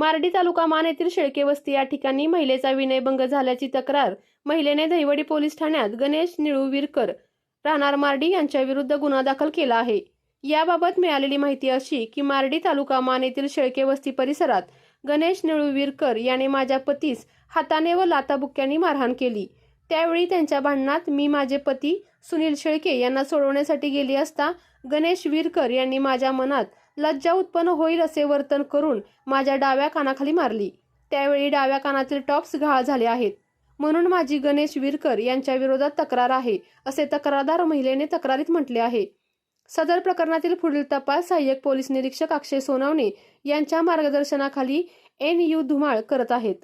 मारडी तालुका मान येथील शेळके वस्ती या ठिकाणी महिलेचा विनयभंग झाल्याची तक्रार महिलेने दहिवडी पोलीस ठाण्यात गणेश निळुवीरकर राहणार मारडी यांच्याविरुद्ध गुन्हा दाखल केला आहे. याबाबत मिळालेली माहिती अशी की मारडी तालुका मान येथील शेळके वस्ती परिसरात गणेश निळुवीरकर याने माझ्या पतीस हाताने व लाताबुक्क्यांनी मारहाण केली. त्यावेळी त्यांच्या भांडणात मी माझे पती सुनील शेळके यांना सोडवण्यासाठी गेली असता गणेश विरकर यांनी माझ्या मनात लज्जा उत्पन्न होईल असे वर्तन करून माझ्या डाव्या कानाखाली मारली. त्यावेळी डाव्या कानातील टॉप्स घाळ झाले आहेत. म्हणून माझी गणेश विरकर यांच्या विरोधात तक्रार आहे असे तक्रारदार महिलेने तक्रारीत म्हटले आहे. सदर प्रकरणातील पुढील तपास सहाय्यक पोलीस निरीक्षक अक्षय सोनावणे यांच्या मार्गदर्शनाखाली एन यू धुमाळ करत आहेत.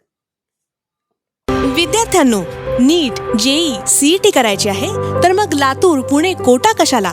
विद्यार्थ्यांनो नीट जेई सीईटी करायची आहे? तर मग लातूर पुणे कोटा कशाला?